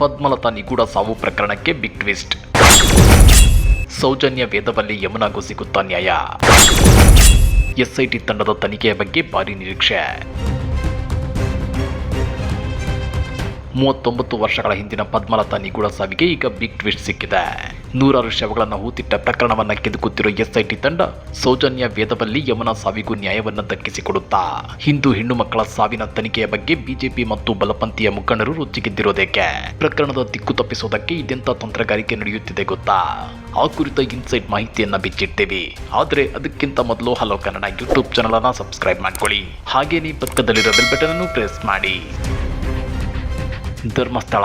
ಪದ್ಮಲತಾ ನಿಗೂಢ ಸಾವು ಪ್ರಕರಣಕ್ಕೆ ಬಿಗ್ ಟ್ವಿಸ್ಟ್. ಸೌಜನ್ಯ ವೇದವಲ್ಲಿ ಯಮುನಾಗೂ ಸಿಗುತ್ತಾ ನ್ಯಾಯ. ಎಸ್ಐಟಿ ತಂಡದ ತನಿಖೆಯ ಬಗ್ಗೆ ಭಾರಿ ನಿರೀಕ್ಷೆ. ಮೂವತ್ತೊಂಬತ್ತು ವರ್ಷಗಳ ಹಿಂದಿನ ಪದ್ಮಲತಾ ನಿಗೂಢ ಸಾವಿಗೆ ಈಗ ಬಿಗ್ ಟ್ವಿಸ್ಟ್ ಸಿಕ್ಕಿದೆ. ನೂರಾರು ಶವಗಳನ್ನು ಹೂತಿಟ್ಟ ಪ್ರಕರಣವನ್ನ ಕೆದಕುತ್ತಿರೋ ಎಸ್ಐಟಿ ತಂಡ ಸೌಜನ್ಯ ವೇದವಲ್ಲಿ ಯಮನ ಸಾವಿಗೂ ನ್ಯಾಯವನ್ನ ದಕ್ಕಿಸಿಕೊಡುತ್ತಾ. ಹಿಂದೂ ಹೆಣ್ಣು ಮಕ್ಕಳ ಸಾವಿನ ತನಿಖೆಯ ಬಗ್ಗೆ ಬಿಜೆಪಿ ಮತ್ತು ಬಲಪಂಥೀಯ ಮುಖಂಡರು ರುಚಿಗೆದ್ದಿರೋದಕ್ಕೆ ಪ್ರಕರಣದ ದಿಕ್ಕು ತಪ್ಪಿಸೋದಕ್ಕೆ ಇದೆಂತ ತಂತ್ರಗಾರಿಕೆ ನಡೆಯುತ್ತಿದೆ ಗೊತ್ತಾ? ಆ ಕುರಿತ ಇನ್ಸೈಟ್ ಮಾಹಿತಿಯನ್ನ ಬಿಚ್ಚಿಡ್ತೀವಿ ಆದರೆ ಅದಕ್ಕಿಂತ ಮೊದಲು ಹಲೋ ಕನ್ನಡ ಯೂಟ್ಯೂಬ್ ಚಾನಲ್ ಅನ್ನ ಸಬ್ಸ್ಕ್ರೈಬ್ ಮಾಡ್ಕೊಳ್ಳಿ. ಹಾಗೇನೇ ಪಕ್ಕದಲ್ಲಿರೋ ಬೆಲ್ ಬಟನ್ ಅನ್ನು ಪ್ರೆಸ್ ಮಾಡಿ. ಧರ್ಮಸ್ಥಳ.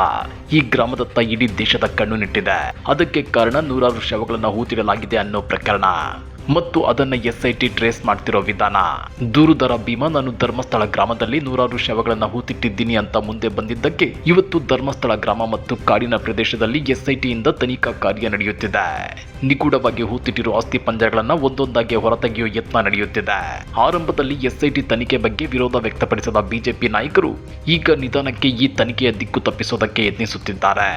ಈ ಗ್ರಾಮದತ್ತ ಇಡೀ ದೇಶದ ಕಣ್ಣು ನಿಟ್ಟಿದೆ. ಅದಕ್ಕೆ ಕಾರಣ ನೂರಾರು ಶವಗಳನ್ನು ಹೂತಿಡಲಾಗಿದೆ ಅನ್ನೋ ಪ್ರಕರಣ. ಮತ್ತು ಅದನ್ನ ಎಸ್ಐಟಿ ಟ್ರೇಸ್ ಮಾಡ್ತಿರೋ ವಿಧಾನ. ದೂರುದರ ಭೀಮಾ ನಾನು ಧರ್ಮಸ್ಥಳ ಗ್ರಾಮದಲ್ಲಿ ನೂರಾರು ಶವಗಳನ್ನು ಹೂತಿಟ್ಟಿದ್ದೀನಿ ಅಂತ ಮುಂದೆ ಬಂದಿದ್ದಕ್ಕೆ ಇವತ್ತು ಧರ್ಮಸ್ಥಳ ಗ್ರಾಮ ಮತ್ತು ಕಾಡಿನ ಪ್ರದೇಶದಲ್ಲಿ ಎಸ್ಐಟಿಯಿಂದ ತನಿಖಾ ಕಾರ್ಯ ನಡೆಯುತ್ತಿದೆ. ನಿಗೂಢವಾಗಿ ಹೂತಿಟ್ಟಿರುವ ಆಸ್ತಿ ಪಂಜರಗಳನ್ನು ಒಂದೊಂದಾಗಿ ಹೊರತೆಗೆಯುವ ಯತ್ನ ನಡೆಯುತ್ತಿದೆ. ಆರಂಭದಲ್ಲಿ ಎಸ್ಐಟಿ ತನಿಖೆ ಬಗ್ಗೆ ವಿರೋಧ ವ್ಯಕ್ತಪಡಿಸಿದ ಬಿಜೆಪಿ ನಾಯಕರು ಈಗ ನಿಧಾನಕ್ಕೆ ಈ ತನಿಖೆಯ ದಿಕ್ಕು ತಪ್ಪಿಸೋದಕ್ಕೆ ಯತ್ನಿಸುತ್ತಿದ್ದಾರೆ.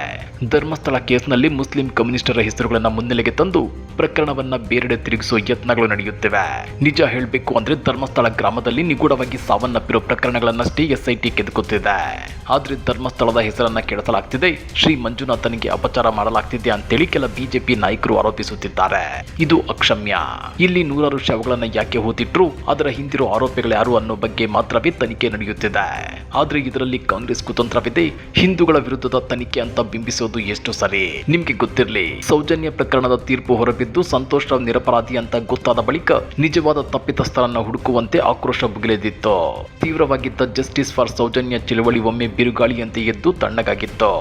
ಧರ್ಮಸ್ಥಳ ಕೇಸ್ನಲ್ಲಿ ಮುಸ್ಲಿಂ ಕಮ್ಯುನಿಸ್ಟರ ಹೆಸರುಗಳನ್ನ ಮುನ್ನೆಲೆಗೆ ತಂದು ಪ್ರಕರಣವನ್ನ ಬೇರೆಡೆ ತಿರುಗಿಸುವ ಯತ್ನಗಳು ನಡೆಯುತ್ತಿವೆ. ನಿಜ ಹೇಳಬೇಕು ಅಂದ್ರೆ ಧರ್ಮಸ್ಥಳ ಗ್ರಾಮದಲ್ಲಿ ನಿಗೂಢವಾಗಿ ಸಾವನ್ನಪ್ಪಿರೋ ಪ್ರಕರಣಗಳನ್ನಷ್ಟೇ ಎಸ್ಐಟಿ ಕೆದಕುತ್ತಿದೆ. ಆದ್ರೆ ಧರ್ಮಸ್ಥಳದ ಹೆಸರನ್ನ ಕೆಡಿಸಲಾಗ್ತಿದೆ. ಶ್ರೀ ಮಂಜುನಾಥನಿಗೆ ಅಪಚಾರ ಮಾಡಲಾಗ್ತಿದೆ ಅಂತೇಳಿ ಕೆಲ ಬಿಜೆಪಿ ನಾಯಕರು ಆರೋಪಿಸುತ್ತಿದ್ದಾರೆ. ಇದು ಅಕ್ಷಮ್ಯ. ಇಲ್ಲಿ ನೂರಾರು ಶವಗಳನ್ನ ಯಾಕೆ ಹೋದಿಟ್ರು ಅದರ ಹಿಂದಿರೋ ಆರೋಪಿಗಳು ಯಾರು ಅನ್ನೋ ಬಗ್ಗೆ ಮಾತ್ರವೇ ತನಿಖೆ ನಡೆಯುತ್ತಿದೆ. ಆದ್ರೆ ಇದರಲ್ಲಿ ಕಾಂಗ್ರೆಸ್ ಕುತಂತ್ರವಿದೆ. ಹಿಂದೂಗಳ ವಿರುದ್ಧದ ತನಿಖೆ ಅಂತ ಬಿಂಬಿಸೋದು ಎಷ್ಟು ಸರಿ? ನಿಮ್ಗೆ ಗೊತ್ತಿರಲಿ, ಸೌಜನ್ಯ ಪ್ರಕರಣದ ತೀರ್ಪು ಹೊರಬಿದ್ದು ಸಂತೋಷ್ ರಾವ್ ನಿರಪರಾಧಿ ಅಂತ ಗೊತ್ತಾದ ಬಳಿಕ ನಿಜವಾದ ತಪ್ಪಿತಸ್ಥರನ್ನ ಹುಡುಕುವಂತೆ ಆಕ್ರೋಶ ಭುಗಿಲೆದಿತ್ತು ತೀವ್ರವಾಗಿದ್ದ ಜಸ್ಟಿಸ್ ಫಾರ್ ಸೌಜನ್ಯ ಚಳವಳಿ ಒಮ್ಮೆ ಬಿರುಗಾಳಿಯಂತೆ ಎದ್ದು ತಣ್ಣಗಾಗಿತ್ತು.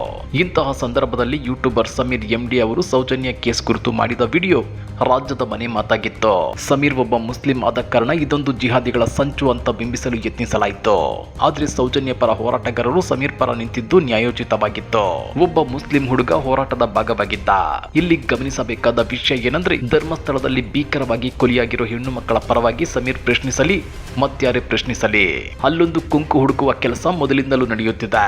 ಇಂತಹ ಸಂದರ್ಭದಲ್ಲಿ ಯೂಟ್ಯೂಬರ್ ಸಮೀರ್ ಎಂಡಿ ಅವರು ಸೌಜನ್ಯ ಕೇಸ್ ಕುರಿತು ಮಾಡಿದ ವಿಡಿಯೋ ರಾಜ್ಯದ ಮನೆ ಮಾತಾಗಿತ್ತು. ಸಮೀರ್ ಒಬ್ಬ ಮುಸ್ಲಿಂ ಆದ ಕಾರಣ ಇದೊಂದು ಜಿಹಾದಿಗಳ ಸಂಚು ಅಂತ ಬಿಂಬಿಸಲು ಯತ್ನಿಸಲಾಯಿತು. ಆದ್ರೆ ಸೌಜನ್ಯ ಪರ ಹೋರಾಟಗಾರರು ಸಮೀರ್ ಪರ ನಿಂತಿದ್ದು ನ್ಯಾಯೋಚಿತವಾಗಿತ್ತು. ಒಬ್ಬ ಮುಸ್ಲಿಂ ಹುಡುಗ ಹೋರಾಟದ ಭಾಗವಾಗಿದ್ದ. ಇಲ್ಲಿ ಗಮನಿಸಬೇಕಾದ ವಿಷಯ ಏನಂದ್ರೆ ಧರ್ಮಸ್ಥಳದಲ್ಲಿ ಭೀಕರವಾಗಿ ಕೊಲಿಯಾಗಿರೋ ಹೆಣ್ಣು ಮಕ್ಕಳ ಪರವಾಗಿ ಸಮೀರ್ ಪ್ರಶ್ನಿಸಲಿ ಮತ್ಯಾರೇ ಪ್ರಶ್ನಿಸಲಿ. ಅಲ್ಲೊಂದು ಕುಂಕು ಹುಡುಕುವ ಕೆಲಸ ಮೊದಲಿಂದಲೂ ನಡೆಯುತ್ತಿದೆ.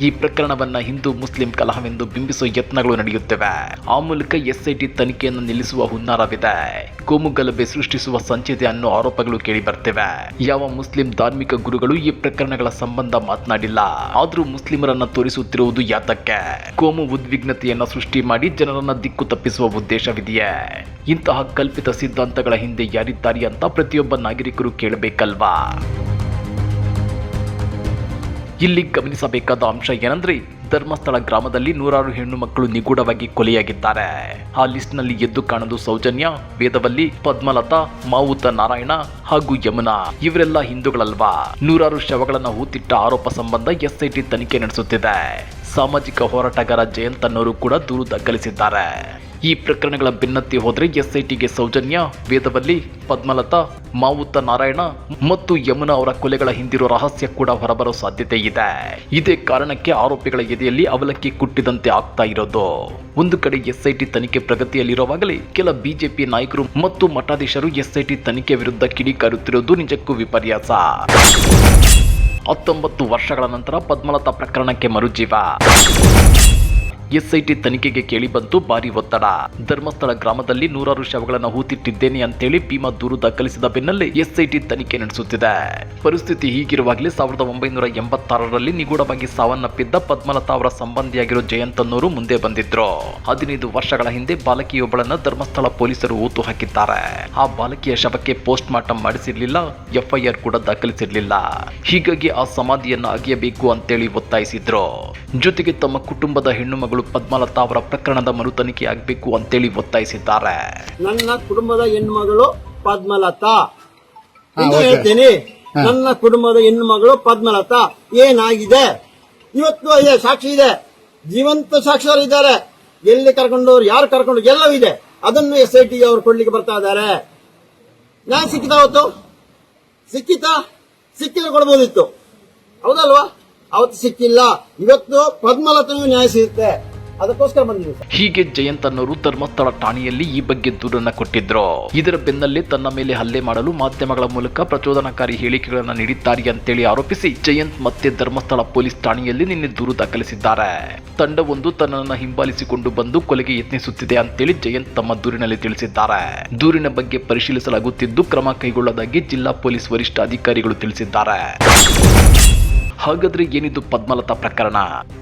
ಈ ಪ್ರಕರಣವನ್ನ ಹಿಂದೂ ಮುಸ್ಲಿಂ ಕಲಹವೆಂದು ಬಿಂಬಿಸುವ ಯತ್ನಗಳು ನಡೆಯುತ್ತಿವೆ. ಆ ಮೂಲಕ ಎಸ್ಐಟಿ ತನಿಖೆಯನ್ನು ನಿಲ್ಲಿಸುವ ಹುನ್ನಾರವಿದೆ. ಕೋಮು ಗಲಭೆ ಸೃಷ್ಟಿಸುವ ಸಂಚಿದೆ ಅನ್ನೋ ಆರೋಪಗಳು ಕೇಳಿ ಬರ್ತಿವೆ ಯಾವ ಮುಸ್ಲಿಂ ಧಾರ್ಮಿಕ ಗುರುಗಳು ಈ ಪ್ರಕರಣಗಳ ಸಂಬಂಧ ಮಾತನಾಡಿಲ್ಲ. ಆದರೂ ಮುಸ್ಲಿಮರನ್ನ ತೋರಿಸುತ್ತಿರುವುದು ಯಾತಕ್ಕೆ? ಕೋಮು ಉದ್ವಿಗ್ನತೆಯನ್ನ ಸೃಷ್ಟಿ ಮಾಡಿ ಜನರನ್ನ ದಿಕ್ಕು ತಪ್ಪಿಸುವ ಉದ್ದೇಶವಿದೆಯೇ? ಇಂತಹ ಕಲ್ಪಿತ ಸಿದ್ಧಾಂತಗಳ ಹಿಂದೆ ಯಾರಿದ್ದಾರೆ ಅಂತ ಪ್ರತಿಯೊಬ್ಬ ನಾಗರಿಕರು ಕೇಳಬೇಕಲ್ವಾ? ಇಲ್ಲಿ ಗಮನಿಸಬೇಕಾದ ಅಂಶ ಏನಂದ್ರೆ, ಧರ್ಮಸ್ಥಳ ಗ್ರಾಮದಲ್ಲಿ ನೂರಾರು ಹೆಣ್ಣು ಮಕ್ಕಳು ನಿಗೂಢವಾಗಿ ಕೊಲೆಯಾಗಿದ್ದಾರೆ. ಆ ಲಿಸ್ಟ್ನಲ್ಲಿ ಎದ್ದು ಕಾಣದು ಸೌಜನ್ಯ, ವೇದವಲ್ಲಿ ಪದ್ಮಲತಾ, ಮಾವುತ ನಾರಾಯಣ ಹಾಗೂ ಯಮುನಾ. ಇವರೆಲ್ಲ ಹಿಂದೂಗಳಲ್ವಾ? ನೂರಾರು ಶವಗಳನ್ನು ಹೂತಿಟ್ಟ ಆರೋಪ ಸಂಬಂಧ ಎಸ್ಐಟಿ ತನಿಖೆ ನಡೆಸುತ್ತಿದೆ. ಸಾಮಾಜಿಕ ಹೋರಾಟಗಾರ ಜಯಂತ್ ಅನ್ನೋರು ಕೂಡ ದೂರು ದಾಖಲಿಸಿದ್ದಾರೆ. ಈ ಪ್ರಕರಣಗಳ ಬೆನ್ನತ್ತಿ ಹೋದರೆ ಎಸ್ಐಟಿಗೆ ಸೌಜನ್ಯ. ವೇದವಲ್ಲಿ ಪದ್ಮಲತಾ, ಮಾವುತ ನಾರಾಯಣ ಮತ್ತು ಯಮುನಾ ಅವರ ಕೊಲೆಗಳ ಹಿಂದಿರೋ ರಹಸ್ಯ ಕೂಡ ಹೊರಬರೋ ಸಾಧ್ಯತೆ ಇದೆ. ಇದೇ ಕಾರಣಕ್ಕೆ ಆರೋಪಿಗಳ ಎದೆಯಲ್ಲಿ ಅವಲಕ್ಕಿ ಕುಟ್ಟಿದಂತೆ ಆಗ್ತಾ ಇರೋದು. ಒಂದು ಕಡೆ ಎಸ್ಐಟಿ ತನಿಖೆ ಪ್ರಗತಿಯಲ್ಲಿರುವಾಗಲೇ ಕೆಲ ಬಿಜೆಪಿ ನಾಯಕರು ಮತ್ತು ಮಠಾಧೀಶರು ಎಸ್ಐಟಿ ತನಿಖೆ ವಿರುದ್ಧ ಕಿಡಿಕಾರುತ್ತಿರುವುದು ನಿಜಕ್ಕೂ ವಿಪರ್ಯಾಸ. ಹತ್ತೊಂಬತ್ತು ವರ್ಷಗಳ ನಂತರ ಪದ್ಮಲತಾ ಪ್ರಕರಣಕ್ಕೆ ಮರುಜೀವ. ಎಸ್ಐಟಿ ತನಿಖೆಗೆ ಕೇಳಿ ಬಂತು ಭಾರಿ ಒತ್ತಡ. ಧರ್ಮಸ್ಥಳ ಗ್ರಾಮದಲ್ಲಿ ನೂರಾರು ಶವಗಳನ್ನು ಹೂತಿಟ್ಟಿದ್ದೇನೆ ಅಂತೇಳಿ ಭೀಮಾ ದೂರು ದಾಖಲಿಸಿದ ಬೆನ್ನಲ್ಲೇ ಎಸ್ಐಟಿ ತನಿಖೆ ನಡೆಸುತ್ತಿದೆ. ಪರಿಸ್ಥಿತಿ ಹೀಗಿರುವಾಗಲೇ ಸಾವಿರದ ಒಂಬೈನೂರ ಎಂಬತ್ತಾರರಲ್ಲಿ ನಿಗೂಢವಾಗಿ ಸಾವನ್ನಪ್ಪಿದ್ದ ಪದ್ಮಲತಾ ಅವರ ಸಂಬಂಧಿಯಾಗಿರೋ ಜಯಂತನ್ನೂರು ಮುಂದೆ ಬಂದಿದ್ರು. ಹದಿನೈದು ವರ್ಷಗಳ ಹಿಂದೆ ಬಾಲಕಿಯೊಬ್ಬಳನ್ನ ಧರ್ಮಸ್ಥಳ ಪೊಲೀಸರು ಊತು ಹಾಕಿದ್ದಾರೆ. ಆ ಬಾಲಕಿಯ ಶವಕ್ಕೆ ಪೋಸ್ಟ್ ಮಾರ್ಟಮ್ ಮಾಡಿಸಿರ್ಲಿಲ್ಲ, ಎಫ್ಐಆರ್ ಕೂಡ ದಾಖಲಿಸಿರ್ಲಿಲ್ಲ. ಹೀಗಾಗಿ ಆ ಸಮಾಧಿಯನ್ನ ಅಗೆಯಬೇಕು ಅಂತೇಳಿ ಒತ್ತಾಯಿಸಿದ್ರು. ಜೊತೆಗೆ ತಮ್ಮ ಕುಟುಂಬದ ಹೆಣ್ಣು ಪದ್ಮಲತಾ ಅವರ ಪ್ರಕರಣದ ಮರು ತನಿಖೆ ಆಗಬೇಕು ಅಂತೇಳಿ ಒತ್ತಾಯಿಸಿದ್ದಾರೆ. ನನ್ನ ಕುಟುಂಬದ ಹೆಣ್ಮಗಳು ಪದ್ಮಲತಾ. ಎಂದು ಹೇಳ್ತೇನೆ ನನ್ನ ಕುಟುಂಬದ ಹೆಣ್ಮಗಳು ಪದ್ಮಲತಾ. ಏನಾಗಿದೆ? ಇವತ್ತು ಇದೆ ಸಾಕ್ಷಿ ಇದೆ. ಜೀವಂತ ಸಾಕ್ಷಿಯವರು ಇದ್ದಾರೆ. ಎಲ್ಲಿ ಕರ್ಕೊಂಡವ್ರು ಯಾರು ಕರ್ಕೊಂಡು ಎಲ್ಲವೂ ಇದೆ. ಅದನ್ನು ಎಸ್ ಐ ಟಿ ಅವರು ಕೊಡ್ಲಿಕ್ಕೆ ಬರ್ತಾ ಇದ್ದಾರೆ. ನಾ ಸಿಕ್ಕಿತ ಅವತ್ತು? ಸಿಕ್ಕಿತ? ಸಿಕ್ಕಿದ್ರೆ ಕೊಡ್ಬೋದಿತ್ತು. ಹೌದಲ್ವಾ? ಅವತ್ತು ಸಿಕ್ಕಿಲ್ಲ. ಇವತ್ತು ಪದ್ಮಲತನೂ ನ್ಯಾಯ ಸಿಗುತ್ತೆ. ಅದಕ್ಕೋಸ್ಕರ ಬಂದಿದ್ದೀವಿ ಹೀಗೆ ಜಯಂತ್ ಅನ್ನೋರು ಧರ್ಮಸ್ಥಳ ಠಾಣೆಯಲ್ಲಿ ಈ ಬಗ್ಗೆ ದೂರನ್ನ ಕೊಟ್ಟಿದ್ರು. ಇದರ ಬೆನ್ನಲ್ಲೇ ತನ್ನ ಮೇಲೆ ಹಲ್ಲೆ ಮಾಡಲು ಮಾಧ್ಯಮಗಳ ಮೂಲಕ ಪ್ರಚೋದನಕಾರಿ ಹೇಳಿಕೆಗಳನ್ನ ನೀಡಿದ್ದಾರೆ ಅಂತೇಳಿ ಆರೋಪಿಸಿ ಜಯಂತ್ ಮತ್ತೆ ಧರ್ಮಸ್ಥಳ ಪೊಲೀಸ್ ಠಾಣೆಯಲ್ಲಿ ನಿನ್ನೆ ದೂರು ದಾಖಲಿಸಿದ್ದಾರೆ. ತಂಡವೊಂದು ತನ್ನನ್ನು ಹಿಂಬಾಲಿಸಿಕೊಂಡು ಬಂದು ಕೊಲೆಗೆ ಯತ್ನಿಸುತ್ತಿದೆ ಅಂತೇಳಿ ಜಯಂತ್ ತಮ್ಮ ದೂರಿನಲ್ಲಿ ತಿಳಿಸಿದ್ದಾರೆ. ದೂರಿನ ಬಗ್ಗೆ ಪರಿಶೀಲಿಸಲಾಗುತ್ತಿದ್ದು ಕ್ರಮ ಕೈಗೊಳ್ಳದಾಗಿ ಜಿಲ್ಲಾ ಪೊಲೀಸ್ ವರಿಷ್ಠ ಅಧಿಕಾರಿಗಳು ತಿಳಿಸಿದ್ದಾರೆ. ಹಾಗಾದ್ರೆ ಏನಿದು ಪದ್ಮಲತಾ ಪ್ರಕರಣ?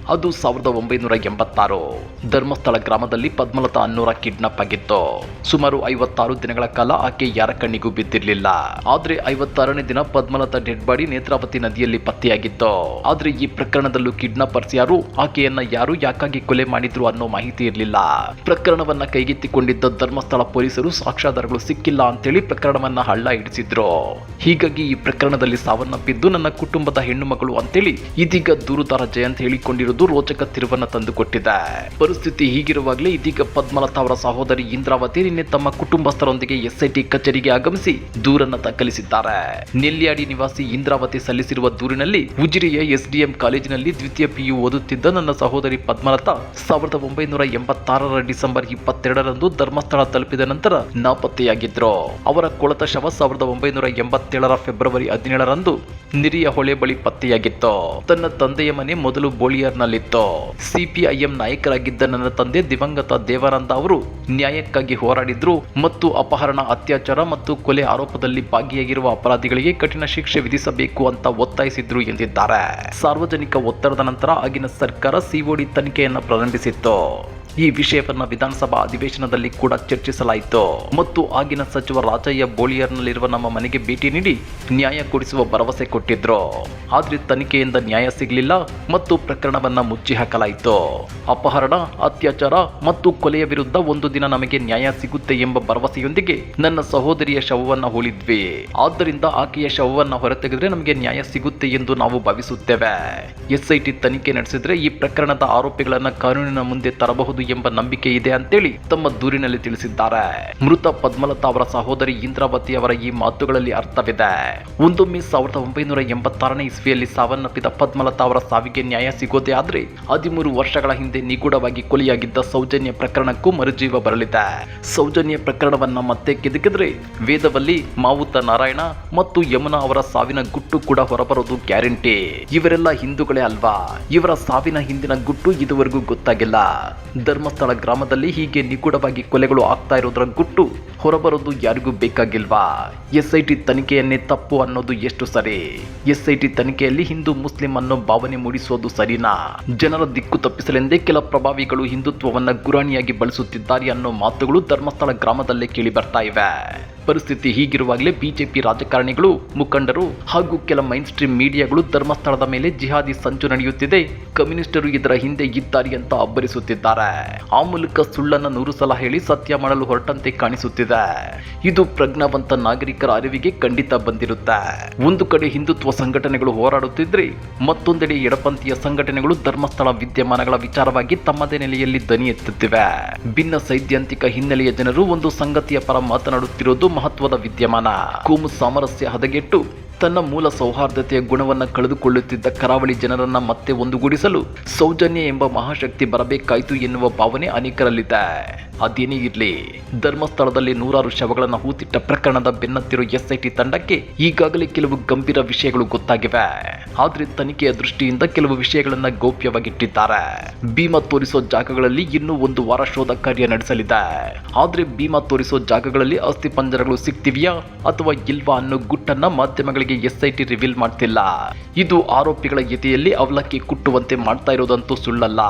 ಅದು ಸಾವಿರದ ಒಂಬೈನೂರ ಎಂಬತ್ತಾರು. ಧರ್ಮಸ್ಥಳ ಗ್ರಾಮದಲ್ಲಿ ಪದ್ಮಲತಾ ಅನ್ನೂರ ಕಿಡ್ನಾಪ್ ಆಗಿತ್ತು. ಸುಮಾರು ಐವತ್ತಾರು ದಿನಗಳ ಕಾಲ ಆಕೆ ಯಾರ ಕಣ್ಣಿಗೂ ಬಿದ್ದಿರಲಿಲ್ಲ. ಆದ್ರೆ ಐವತ್ತಾರನೇ ದಿನ ಪದ್ಮಲತಾ ಡೆಡ್ ಬಾಡಿ ನೇತ್ರಾವತಿ ನದಿಯಲ್ಲಿ ಪತ್ತೆಯಾಗಿತ್ತು. ಆದ್ರೆ ಈ ಪ್ರಕರಣದಲ್ಲೂ ಕಿಡ್ನಾಪರ್ಸ್ ಯಾರು, ಆಕೆಯನ್ನ ಯಾರು ಯಾಕಾಗಿ ಕೊಲೆ ಮಾಡಿದ್ರು ಅನ್ನೋ ಮಾಹಿತಿ ಇರಲಿಲ್ಲ. ಪ್ರಕರಣವನ್ನ ಕೈಗೆತ್ತಿಕೊಂಡಿದ್ದ ಧರ್ಮಸ್ಥಳ ಪೊಲೀಸರು ಸಾಕ್ಷ್ಯಾಧಾರಗಳು ಸಿಕ್ಕಿಲ್ಲ ಅಂತೇಳಿ ಪ್ರಕರಣವನ್ನ ಹಳ್ಳ ಹಿಡಿಸಿದ್ರು. ಹೀಗಾಗಿ ಈ ಪ್ರಕರಣದಲ್ಲಿ ಸಾವನ್ನಪ್ಪಿದ್ದು ನನ್ನ ಕುಟುಂಬದ ಹೆಣ್ಣು ಮಗಳು ಅಂತೇಳಿ ಇದೀಗ ದೂರುದಾರ ಜಯಂತ್ ಹೇಳಿಕೊಂಡಿರುವುದು ರೋಚಕ ತಿರುವನ್ನ ತಂದುಕೊಟ್ಟಿದೆ. ಪರಿಸ್ಥಿತಿ ಹೀಗಿರುವಾಗಲೇ ಇದೀಗ ಪದ್ಮಲತಾ ಅವರ ಸಹೋದರಿ ಇಂದ್ರಾವತಿ ನಿನ್ನೆ ತಮ್ಮ ಕುಟುಂಬಸ್ಥರೊಂದಿಗೆ ಎಸ್ಐಟಿ ಕಚೇರಿಗೆ ಆಗಮಿಸಿ ದೂರನ್ನ ದಾಖಲಿಸಿದ್ದಾರೆ. ನೆಲ್ಲಿಯಾಡಿ ನಿವಾಸಿ ಇಂದ್ರಾವತಿ ಸಲ್ಲಿಸಿರುವ ದೂರಿನಲ್ಲಿ ಉಜಿರೆಯ ಎಸ್ಡಿಎಂ ಕಾಲೇಜಿನಲ್ಲಿ ದ್ವಿತೀಯ ಪಿಯು ಓದುತ್ತಿದ್ದ ನನ್ನ ಸಹೋದರಿ ಪದ್ಮಲತಾ ಸಾವಿರದ ಒಂಬೈನೂರ ಎಂಬತ್ತಾರರ ಡಿಸೆಂಬರ್ ಇಪ್ಪತ್ತೆರಡರಂದು ಧರ್ಮಸ್ಥಳ ತಲುಪಿದ ನಂತರ ನಾಪತ್ತೆಯಾಗಿದ್ರು. ಅವರ ಕೊಳತ ಶವ ಸಾವಿರದ ಒಂಬೈನೂರ ಎಂಬತ್ತೇಳರ ಫೆಬ್ರವರಿ ಹದಿನೇಳರಂದು ನಿರಿಯ ಹೊಳೆ ಬಳಿ ಪತ್ತೆಯಾಗಿತ್ತು. ತನ್ನ ತಂದೆಯ ಮನೆ ಮೊದಲು ಬೋಳಿಯರ್ನಲ್ಲಿತ್ತು ಸಿಪಿಐಎಂ ನಾಯಕರಾಗಿದ್ದ ನನ್ನ ತಂದೆ ದಿವಂಗತ ದೇವಾನಂದ ಅವರು ನ್ಯಾಯಕ್ಕಾಗಿ ಹೋರಾಡಿದ್ರು ಮತ್ತು ಅಪಹರಣ, ಅತ್ಯಾಚಾರ ಮತ್ತು ಕೊಲೆ ಆರೋಪದಲ್ಲಿ ಭಾಗಿಯಾಗಿರುವ ಅಪರಾಧಿಗಳಿಗೆ ಕಠಿಣ ಶಿಕ್ಷೆ ವಿಧಿಸಬೇಕು ಅಂತ ಒತ್ತಾಯಿಸಿದ್ರು ಎಂದಿದ್ದಾರೆ. ಸಾರ್ವಜನಿಕ ಒತ್ತಡದ ನಂತರ ಆಗಿನ ಸರ್ಕಾರ ಸಿಒಡಿ ತನಿಖೆಯನ್ನು ಪ್ರಾರಂಭಿಸಿತ್ತು. ಈ ವಿಷಯವನ್ನ ವಿಧಾನಸಭಾ ಅಧಿವೇಶನದಲ್ಲಿ ಕೂಡ ಚರ್ಚಿಸಲಾಯಿತು. ಮತ್ತು ಆಗಿನ ಸಚಿವ ರಾಜಯ್ಯ ಬೋಳಿಯರ್ನಲ್ಲಿರುವ ನಮ್ಮ ಮನೆಗೆ ಭೇಟಿ ನೀಡಿ ನ್ಯಾಯ ಕೊಡಿಸುವ ಭರವಸೆ ಕೊಟ್ಟಿದ್ರು. ಆದ್ರೆ ತನಿಖೆಯಿಂದ ನ್ಯಾಯ ಸಿಗಲಿಲ್ಲ ಮತ್ತು ಪ್ರಕರಣವನ್ನ ಮುಚ್ಚಿ ಹಾಕಲಾಯಿತು ಅಪಹರಣ, ಅತ್ಯಾಚಾರ ಮತ್ತು ಕೊಲೆಯ ವಿರುದ್ಧ ಒಂದು ದಿನ ನಮಗೆ ನ್ಯಾಯ ಸಿಗುತ್ತೆ ಎಂಬ ಭರವಸೆಯೊಂದಿಗೆ ನನ್ನ ಸಹೋದರಿಯ ಶವವನ್ನ ಹೋಲಿದ್ವಿ ಆದ್ದರಿಂದ ಆಕೆಯ ಶವವನ್ನ ಹೊರತೆಗೆದ್ರೆ ನಮಗೆ ನ್ಯಾಯ ಸಿಗುತ್ತೆ ಎಂದು ನಾವು ಭಾವಿಸುತ್ತೇವೆ. ಎಸ್ಐಟಿ ತನಿಖೆ ನಡೆಸಿದ್ರೆ ಈ ಪ್ರಕರಣದ ಆರೋಪಿಗಳನ್ನ ಕಾನೂನಿನ ಮುಂದೆ ತರಬಹುದು ಎಂಬ ನಂಬಿಕೆ ಇದೆ ಅಂತೇಳಿ ತಮ್ಮ ದೂರಿನಲ್ಲಿ ತಿಳಿಸಿದ್ದಾರೆ. ಮೃತ ಪದ್ಮಲತಾ ಅವರ ಸಹೋದರಿ ಇಂದ್ರಾವತಿ ಅವರ ಈ ಮಾತುಗಳಲ್ಲಿ ಅರ್ಥವಿದೆ. ಒಂದೊಮ್ಮೆ ಸಾವಿರದ ಒಂಬೈನೂರ ಎಂಬತ್ತಾರನೇ ಇಸ್ವಿಯಲ್ಲಿ ಸಾವನ್ನಪ್ಪಿದ ಪದ್ಮಲತಾ ಅವರ ಸಾವಿಗೆ ನ್ಯಾಯ ಸಿಗೋದೇ ಆದ್ರೆ ಹದಿಮೂರು ವರ್ಷಗಳ ಹಿಂದೆ ನಿಗೂಢವಾಗಿ ಕೊಲೆಯಾಗಿದ್ದ ಸೌಜನ್ಯ ಪ್ರಕರಣಕ್ಕೂ ಮರುಜೀವ ಬರಲಿದೆ. ಸೌಜನ್ಯ ಪ್ರಕರಣವನ್ನ ಮತ್ತೆ ಕೆದಕಿದ್ರೆ ವೇದವಲ್ಲಿ ಮಾವುತ ನಾರಾಯಣ ಮತ್ತು ಯಮುನಾ ಅವರ ಸಾವಿನ ಗುಟ್ಟು ಕೂಡ ಹೊರಬರೋದು ಗ್ಯಾರಂಟಿ. ಇವರೆಲ್ಲ ಹಿಂದೂಗಳೇ ಅಲ್ವಾ? ಇವರ ಸಾವಿನ ಹಿಂದಿನ ಗುಟ್ಟು ಇದುವರೆಗೂ ಗೊತ್ತಾಗಿಲ್ಲ. ಧರ್ಮಸ್ಥಳ ಗ್ರಾಮದಲ್ಲಿ ಹೀಗೆ ನಿಗೂಢವಾಗಿ ಕೊಲೆಗಳು ಆಗ್ತಾ ಇರೋದ್ರ ಗುಟ್ಟು ಹೊರಬರೋದು ಯಾರಿಗೂ ಬೇಕಾಗಿಲ್ವಾ? ಎಸ್ಐಟಿ ತನಿಖೆಯನ್ನೇ ತಪ್ಪು ಅನ್ನೋದು ಎಷ್ಟು ಸರಿ? ಎಸ್ಐಟಿ ತನಿಖೆಯಲ್ಲಿ ಹಿಂದೂ ಮುಸ್ಲಿಂ ಅನ್ನೋ ಭಾವನೆ ಮೂಡಿಸೋದು ಸರಿನಾ? ಜನರ ದಿಕ್ಕು ತಪ್ಪಿಸಲೆಂದೇ ಕೆಲ ಪ್ರಭಾವಿಗಳು ಹಿಂದುತ್ವವನ್ನ ಗುರಾಣಿಯಾಗಿ ಬಳಸುತ್ತಿದ್ದಾರೆ ಅನ್ನೋ ಮಾತುಗಳು ಧರ್ಮಸ್ಥಳ ಗ್ರಾಮದಲ್ಲೇ ಕೇಳಿ ಬರ್ತಾ ಇವೆ. ಪರಿಸ್ಥಿತಿ ಹೀಗಿರುವಾಗಲೇ ಬಿಜೆಪಿ ರಾಜಕಾರಣಿಗಳು, ಮುಖಂಡರು ಹಾಗೂ ಕೆಲ ಮೈನ್ ಸ್ಟ್ರೀಮ್ ಮೀಡಿಯಾಗಳು ಧರ್ಮಸ್ಥಳದ ಮೇಲೆ ಜಿಹಾದಿ ಸಂಚು ನಡೆಯುತ್ತಿದೆ. ಕಮ್ಯುನಿಸ್ಟರು ಇದರ ಹಿಂದೆ ಇದ್ದಾರೆ ಅಂತ ಅಬ್ಬರಿಸುತ್ತಿದ್ದಾರೆ. ಆ ಮೂಲಕ ಸುಳ್ಳನ್ನು ನೂರು ಸಲ ಹೇಳಿ ಸತ್ಯ ಮಾಡಲು ಹೊರಟಂತೆ ಕಾಣಿಸುತ್ತಿದೆ. ಇದು ಪ್ರಜ್ಞಾವಂತ ನಾಗರಿಕರ ಅರಿವಿಗೆ ಖಂಡಿತ ಬಂದಿರುತ್ತೆ. ಒಂದು ಕಡೆ ಹಿಂದುತ್ವ ಸಂಘಟನೆಗಳು ಹೋರಾಡುತ್ತಿದ್ರೆ, ಮತ್ತೊಂದೆಡೆ ಎಡಪಂಥೀಯ ಸಂಘಟನೆಗಳು ಧರ್ಮಸ್ಥಳ ವಿದ್ಯಮಾನಗಳ ವಿಚಾರವಾಗಿ ತಮ್ಮದೇ ನೆಲೆಯಲ್ಲಿ ದನಿ ಎತ್ತುತ್ತಿವೆ. ಭಿನ್ನ ಸೈದ್ಧಾಂತಿಕ ಹಿನ್ನೆಲೆಯ ಜನರು ಒಂದು ಸಂಗತಿಯ ಪರ ಮಾತನಾಡುತ್ತಿರುವುದು ಮಹತ್ವದ ವಿದ್ಯಮಾನ. ಕೋಮು ಸಾಮರಸ್ಯ ಹದಗೆಟ್ಟು ತನ್ನ ಮೂಲ ಸೌಹಾರ್ದತೆಯ ಗುಣವನ್ನ ಕಳೆದುಕೊಳ್ಳುತ್ತಿದ್ದ ಕರಾವಳಿ ಜನರನ್ನ ಮತ್ತೆ ಒಂದುಗೂಡಿಸಲು ಸೌಜನ್ಯ ಎಂಬ ಮಹಾಶಕ್ತಿ ಬರಬೇಕಾಯಿತು ಎನ್ನುವ ಭಾವನೆ ಅನೇಕರಲ್ಲಿದೆ. ಅದೇನೇ ಇರಲಿ, ಧರ್ಮಸ್ಥಳದಲ್ಲಿ ನೂರಾರು ಶವಗಳನ್ನು ಹೂತಿಟ್ಟ ಪ್ರಕರಣದ ಬೆನ್ನತ್ತಿರೋ ಎಸ್ಐಟಿ ತಂಡಕ್ಕೆ ಈಗಾಗಲೇ ಕೆಲವು ಗಂಭೀರ ವಿಷಯಗಳು ಗೊತ್ತಾಗಿವೆ. ಆದ್ರೆ ತನಿಖೆಯ ದೃಷ್ಟಿಯಿಂದ ಕೆಲವು ವಿಷಯಗಳನ್ನ ಗೌಪ್ಯವಾಗಿಟ್ಟಿದ್ದಾರೆ. ಭೀಮಾ ತೋರಿಸೋ ಜಾಗಗಳಲ್ಲಿ ಇನ್ನೂ ಒಂದು ವಾರ ಶೋಧ ಕಾರ್ಯ ನಡೆಸಲಿದೆ. ಆದ್ರೆ ಭೀಮಾ ತೋರಿಸೋ ಜಾಗಗಳಲ್ಲಿ ಅಸ್ಥಿ ಪಂಜರಗಳು ಸಿಗ್ತಿವೆಯಾ ಅಥವಾ ಇಲ್ವಾ ಅನ್ನೋ ಗುಟ್ಟನ್ನ ಮಾಧ್ಯಮಗಳಿಗೆ ಎಸ್ಐಟಿ ರಿವೀಲ್ ಮಾಡ್ತಿಲ್ಲ. ಇದು ಆರೋಪಿಗಳ ಎದೆಯಲ್ಲಿ ಅವಲಕ್ಕಿ ಕುಟ್ಟುವಂತೆ ಮಾಡ್ತಾ ಇರೋದಂತೂ ಸುಳ್ಳಲ್ಲ.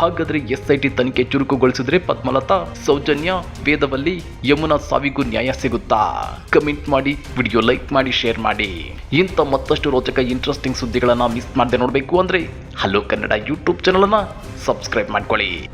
ಹಾಗಾದ್ರೆ ಎಸ್ಐಟಿ ತನಿಖೆ ಚುರುಕುಗೊಳಿಸಿದ್ರೆ ಪದ್ಮಲತಾ, ಸೌಜನ್ಯ, ವೇದವಲ್ಲಿ ಯಮುನಾ ಸಾವಿಗೂ ನ್ಯಾಯ ಸಿಗುತ್ತಾ? ಕಮೆಂಟ್ ಮಾಡಿ, ವಿಡಿಯೋ ಲೈಕ್ ಮಾಡಿ, ಶೇರ್ ಮಾಡಿ. ಇಂಥ ಮತ್ತಷ್ಟು ರೋಚಕ ಇಂಟ್ರೆಸ್ಟಿಂಗ್ ಸುದ್ದಿಗಳನ್ನ ಮಿಸ್ ಮಾಡದೆ ನೋಡಬೇಕು ಅಂದ್ರೆ ಹಲೋ ಕನ್ನಡ ಯೂಟ್ಯೂಬ್ ಚಾನಲನ್ನು ಸಬ್ಸ್ಕ್ರೈಬ್ ಮಾಡ್ಕೊಳ್ಳಿ.